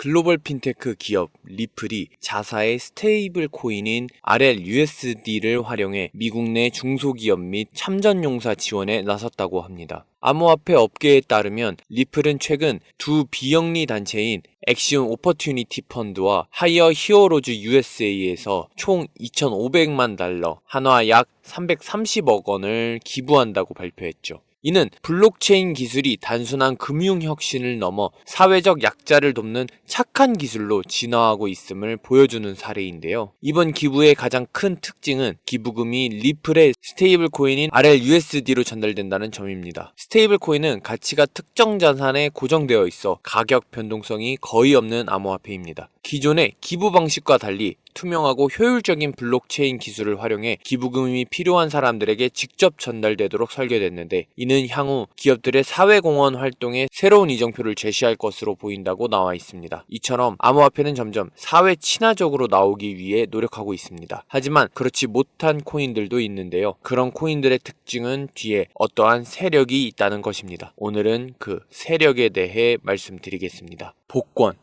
글로벌 핀테크 기업 리플이 자사의 스테이블 코인인 RLUSD를 활용해 미국 내 중소기업 및 참전용사 지원에 나섰다고 합니다. 암호화폐 업계에 따르면 리플은 최근 두 비영리 단체인 엑시온 오퍼튜니티 펀드와 하이어 히어로즈 USA에서 총 2,500만 달러, 한화 약 330억 원을 기부한다고 발표했죠. 이는 블록체인 기술이 단순한 금융 혁신을 넘어 사회적 약자를 돕는 착한 기술로 진화하고 있음을 보여주는 사례인데요. 이번 기부의 가장 큰 특징은 기부금이 리플의 스테이블 코인인 RLUSD로 전달된다는 점입니다. 스테이블 코인은 가치가 특정 자산에 고정되어 있어 가격 변동성이 거의 없는 암호화폐입니다. 기존의 기부 방식과 달리 투명하고 효율적인 블록체인 기술을 활용해 기부금이 필요한 사람들에게 직접 전달되도록 설계됐는데 이는 향후 기업들의 사회공헌 활동에 새로운 이정표를 제시할 것으로 보인다고 나와 있습니다. 이처럼 암호화폐는 점점 사회 친화적으로 나오기 위해 노력하고 있습니다. 하지만 그렇지 못한 코인들도 있는데요. 그런 코인들의 특징은 뒤에 어떠한 세력이 있다는 것입니다. 오늘은 그 세력에 대해 말씀드리겠습니다. 복권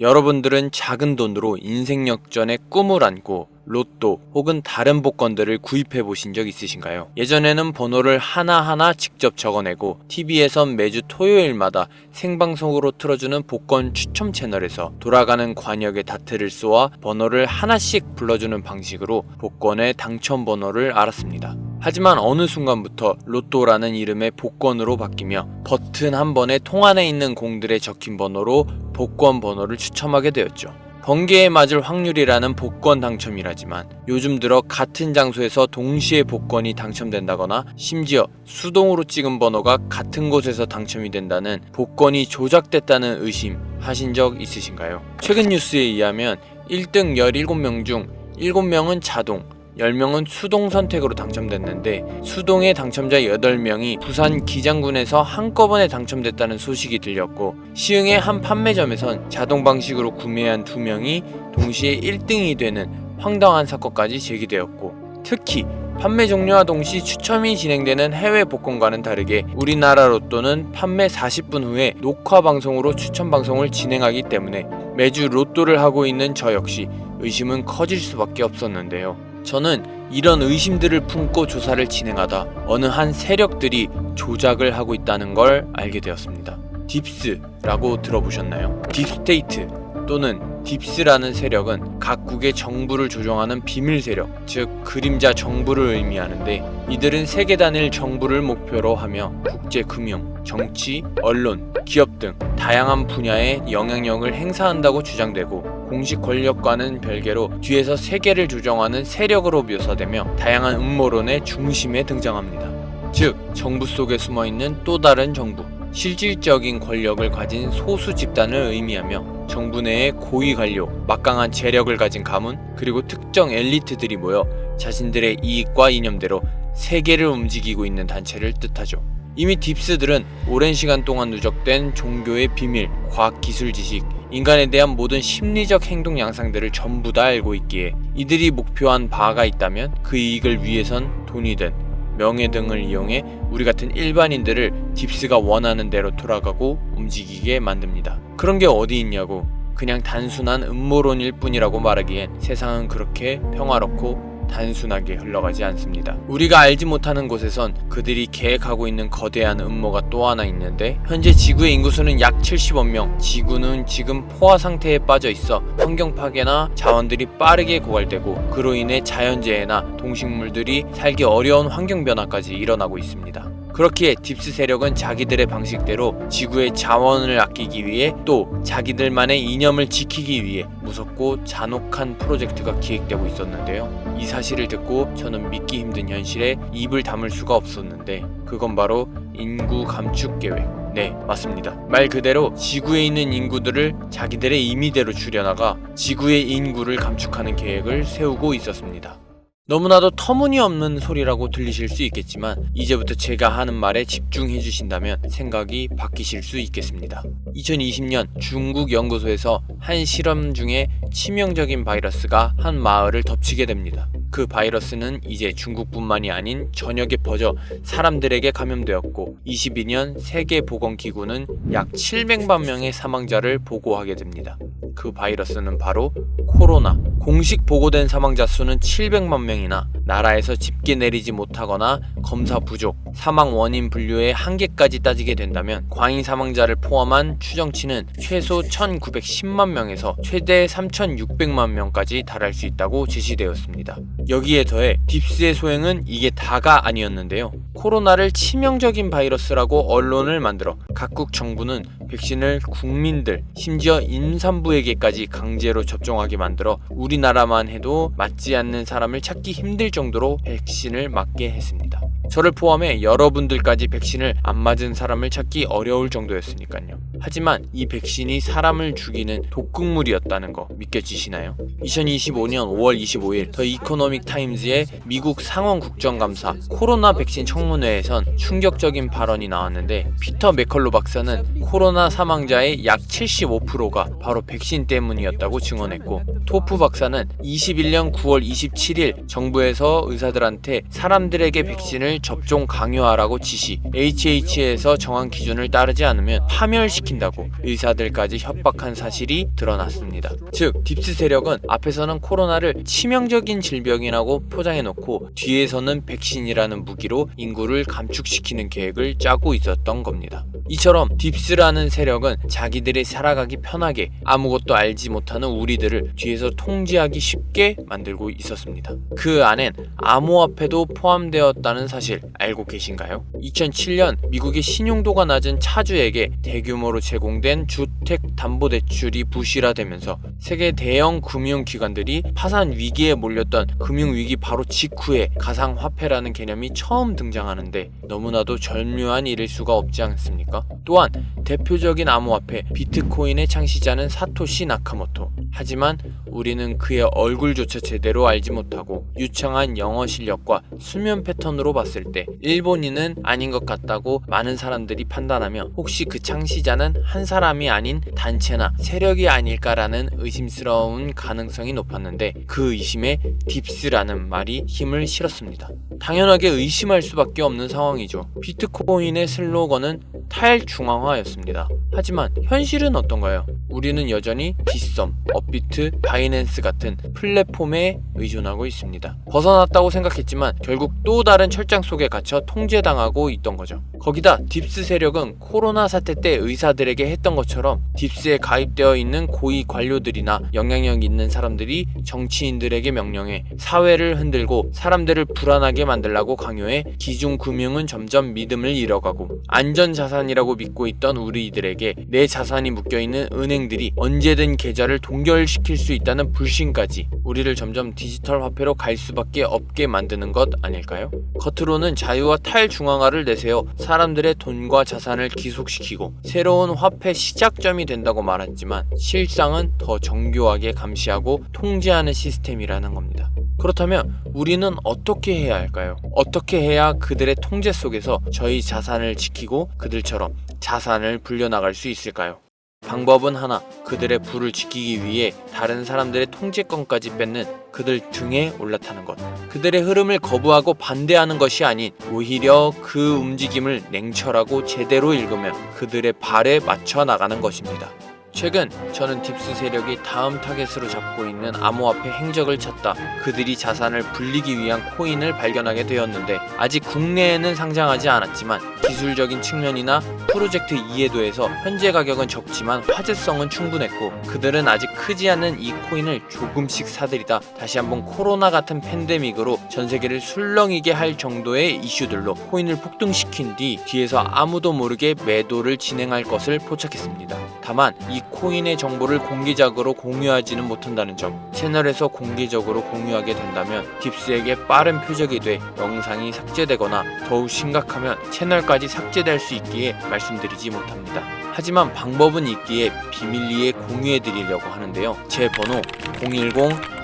여러분들은 작은 돈으로 인생 역전의 꿈을 안고 로또 혹은 다른 복권들을 구입해 보신 적 있으신가요? 예전에는 번호를 하나하나 직접 적어내고 TV에선 매주 토요일마다 생방송으로 틀어주는 복권 추첨 채널에서 돌아가는 관역에 다트를 쏘아 번호를 하나씩 불러주는 방식으로 복권의 당첨 번호를 알았습니다. 하지만 어느 순간부터 로또라는 이름의 복권으로 바뀌며 버튼 한 번에 통 안에 있는 공들에 적힌 번호로 복권 번호를 추첨하게 되었죠. 번개에 맞을 확률이라는 복권 당첨이라지만 요즘 들어 같은 장소에서 동시에 복권이 당첨된다거나 심지어 수동으로 찍은 번호가 같은 곳에서 당첨이 된다는 복권이 조작됐다는 의심 하신 적 있으신가요? 최근 뉴스에 의하면 1등 17명 중 7명은 자동, 10명은 수동 선택으로 당첨됐는데 수동의 당첨자 8명이 부산 기장군에서 한꺼번에 당첨됐다는 소식이 들렸고 시흥의 한 판매점에선 자동 방식으로 구매한 2명이 동시에 1등이 되는 황당한 사건까지 제기되었고 특히 판매 종료와 동시 추첨이 진행되는 해외 복권과는 다르게 우리나라 로또는 판매 40분 후에 녹화 방송으로 추첨 방송을 진행하기 때문에 매주 로또를 하고 있는 저 역시 의심은 커질 수밖에 없었는데요. 저는 이런 의심들을 품고 조사를 진행하다 어느 한 세력들이 조작을 하고 있다는 걸 알게 되었습니다. 딥스라고 들어보셨나요? 딥스테이트 또는 딥스라는 세력은 각국의 정부를 조종하는 비밀 세력, 즉 그림자 정부를 의미하는데 이들은 세계 단일 정부를 목표로 하며 국제 금융, 정치, 언론, 기업 등 다양한 분야에 영향력을 행사한다고 주장되고 공식 권력과는 별개로 뒤에서 세계를 조정하는 세력으로 묘사되며 다양한 음모론의 중심에 등장합니다. 즉, 정부 속에 숨어 있는 또 다른 정부, 실질적인 권력을 가진 소수 집단을 의미하며 정부 내의 고위 관료, 막강한 재력을 가진 가문, 그리고 특정 엘리트들이 모여 자신들의 이익과 이념대로 세계를 움직이고 있는 단체를 뜻하죠. 이미 딥스들은 오랜 시간 동안 누적된 종교의 비밀, 과학 기술 지식, 인간에 대한 모든 심리적 행동 양상들을 전부 다 알고 있기에 이들이 목표한 바가 있다면 그 이익을 위해선 돈이든 명예 등을 이용해 우리 같은 일반인들을 딥스가 원하는 대로 돌아가고 움직이게 만듭니다. 그런 게 어디 있냐고 그냥 단순한 음모론일 뿐이라고 말하기엔 세상은 그렇게 평화롭고 단순하게 흘러가지 않습니다. 우리가 알지 못하는 곳에선 그들이 계획하고 있는 거대한 음모가 또 하나 있는데 현재 지구의 인구수는 약 70억 명. 지구는 지금 포화 상태에 빠져 있어 환경 파괴나 자원들이 빠르게 고갈되고 그로 인해 자연재해나 동식물들이 살기 어려운 환경 변화까지 일어나고 있습니다. 그렇기에 딥스 세력은 자기들의 방식대로 지구의 자원을 아끼기 위해 또 자기들만의 이념을 지키기 위해 무섭고 잔혹한 프로젝트가 기획되고 있었는데요. 이 사실을 듣고 저는 믿기 힘든 현실에 입을 다물 수가 없었는데 그건 바로 인구 감축 계획. 네, 맞습니다. 말 그대로 지구에 있는 인구들을 자기들의 임의대로 줄여나가 지구의 인구를 감축하는 계획을 세우고 있었습니다. 너무나도 터무니없는 소리라고 들리실 수 있겠지만 이제부터 제가 하는 말에 집중해 주신다면 생각이 바뀌실 수 있겠습니다. 2020년 중국 연구소에서 한 실험 중에 치명적인 바이러스가 한 마을을 덮치게 됩니다. 그 바이러스는 이제 중국뿐만이 아닌 전역에 퍼져 사람들에게 감염되었고 22년 세계보건기구는 약 700만 명의 사망자를 보고하게 됩니다. 그 바이러스는 바로 코로나. 공식 보고된 사망자 수는 700만 명이나 나라에서 집계 내리지 못하거나 검사 부족, 사망 원인 분류의 한계까지 따지게 된다면 과잉 사망자를 포함한 추정치는 최소 1910만 명에서 최대 3600만 명까지 달할 수 있다고 제시되었습니다. 여기에 더해 딥스의 소행은 이게 다가 아니었는데요. 코로나를 치명적인 바이러스라고 언론을 만들어 각국 정부는 백신을 국민들, 심지어 임산부에게까지 강제로 접종하게 만 들어 우리나라만 해도 맞지 않는 사람을 찾기 힘들 정도로 백신을 맞게 했습니다. 저를 포함해 여러분들까지 백신을 안 맞은 사람을 찾기 어려울 정도였으니까요. 하지만 이 백신이 사람을 죽이는 독극물이었다는 거 믿겨지시나요? 2025년 5월 25일 더 이코노믹 타임즈의 미국 상원 국정감사 코로나 백신 청문회에선 충격적인 발언이 나왔는데 피터 맥컬로 박사는 코로나 사망자의 약 75%가 바로 백신 때문이었다고 증언했고 토프 박사는 21년 9월 27일 정부에서 의사들한테 사람들에게 백신을 접종 강요하라고 지시 HH에서 정한 기준을 따르지 않으면 파멸시킨다고 의사들까지 협박한 사실이 드러났습니다. 즉 딥스 세력은 앞에서는 코로나를 치명적인 질병이라고 포장해놓고 뒤에서는 백신이라는 무기로 인구를 감축시키는 계획을 짜고 있었던 겁니다. 이처럼 딥스라는 세력은 자기들이 살아가기 편하게 아무것도 알지 못하는 우리들을 뒤에서 통제하기 쉽게 만들고 있었습니다. 그 안엔 암호화폐도 포함되었다는 사실 알고 계신가요? 2007년 미국의 신용도가 낮은 차주에게 대규모로 제공된 주택담보대출이 부실화되면서 세계 대형 금융기관들이 파산 위기에 몰렸던 금융위기 바로 직후에 가상화폐라는 개념이 처음 등장하는데 너무나도 절묘한 일일 수가 없지 않습니까? 또한 대표적인 암호화폐 비트코인의 창시자는 사토시 나카모토. 하지만 우리는 그의 얼굴조차 제대로 알지 못하고 유창한 영어 실력과 수면 패턴으로 봤을 때 일본인은 아닌 것 같다고 많은 사람들이 판단하며 혹시 그 창시자는 한 사람이 아닌 단체나 세력이 아닐까라는 의심스러운 가능성이 높았는데 그 의심에 딥스라는 말이 힘을 실었습니다. 당연하게 의심할 수밖에 없는 상황이죠. 비트코인의 슬로건은 탈중앙화였습니다. 하지만 현실은 어떤가요? 우리는 여전히 빗썸, 업비트, 바이낸스 같은 플랫폼에 의존하고 있습니다. 벗어났다고 생각했지만 결국 또 다른 철장 속에 갇혀 통제당하고 있던 거죠. 거기다 딥스 세력은 코로나 사태 때 의사들에게 했던 것처럼 딥스에 가입되어 있는 고위 관료들이나 영향력 있는 사람들이 정치인들에게 명령해 사회를 흔들고 사람들을 불안하게 만들라고 강요해 기중 금융은 점점 믿음을 잃어가고 안전 자산이라고 믿고 있던 우리들에게 내 자산이 묶여 있는 은행들이 언제든 계좌를 동결시킬 수 있다는 불신까지 우리를 점점 디지털 화폐로 갈 수밖에 없게 만드는 것 아닐까요? 겉으로는 자유와 탈중앙화를 내세워 사람들의 돈과 자산을 기속시키고 새로운 화폐 시작점이 된다고 말했지만 실상은 더 정교하게 감시하고 통제하는 시스템이라는 겁니다. 그렇다면 우리는 어떻게 해야 할까요? 어떻게 해야 그들의 통제 속에서 저희 자산을 지키고 그들처럼 자산을 불려나갈 수 있을까요? 방법은 하나, 그들의 부를 지키기 위해 다른 사람들의 통제권까지 뺏는 그들 등에 올라타는 것. 그들의 흐름을 거부하고 반대하는 것이 아닌 오히려 그 움직임을 냉철하고 제대로 읽으며 그들의 발에 맞춰 나가는 것입니다. 최근 저는 딥스 세력이 다음 타겟으로 잡고 있는 암호화폐 행적을 찾다 그들이 자산을 불리기 위한 코인을 발견하게 되었는데 아직 국내에는 상장하지 않았지만 기술적인 측면이나 프로젝트 이해도에서 현재 가격은 적지만 화제성은 충분했고 그들은 아직 크지 않은 이 코인을 조금씩 사들이다 다시 한번 코로나 같은 팬데믹으로 전 세계를 술렁이게 할 정도의 이슈들로 코인을 폭등시킨 뒤 뒤에서 아무도 모르게 매도를 진행할 것을 포착했습니다. 다만 이 코인의 정보를 공개적으로 공유하지는 못한다는 점 채널에서 공개적으로 공유하게 된다면 딥스에게 빠른 표적이 돼 영상이 삭제되거나 더욱 심각하면 채널까지 삭제될 수 있기에 말씀드리지 못합니다. 하지만 방법은 있기에 비밀리에 공유해 드리려고 하는데요. 제 번호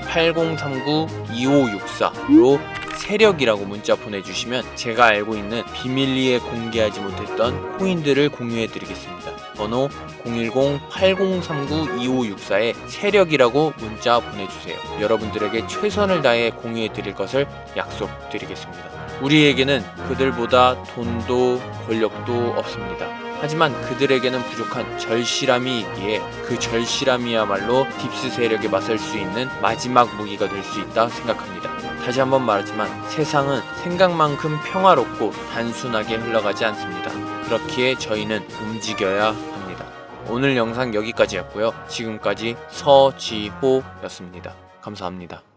010-8039-2564로 세력이라고 문자 보내주시면 제가 알고 있는 비밀리에 공개하지 못했던 코인들을 공유해 드리겠습니다. 번호 010-8039-2564에 세력이라고 문자 보내주세요. 여러분들에게 최선을 다해 공유해 드릴 것을 약속드리겠습니다. 우리에게는 그들보다 돈도 권력도 없습니다. 하지만 그들에게는 부족한 절실함이 있기에 그 절실함이야말로 딥스 세력에 맞설 수 있는 마지막 무기가 될 수 있다 생각합니다. 다시 한번 말하지만 세상은 생각만큼 평화롭고 단순하게 흘러가지 않습니다. 그렇기에 저희는 움직여야 합니다. 오늘 영상 여기까지였고요. 지금까지 서지호였습니다. 감사합니다.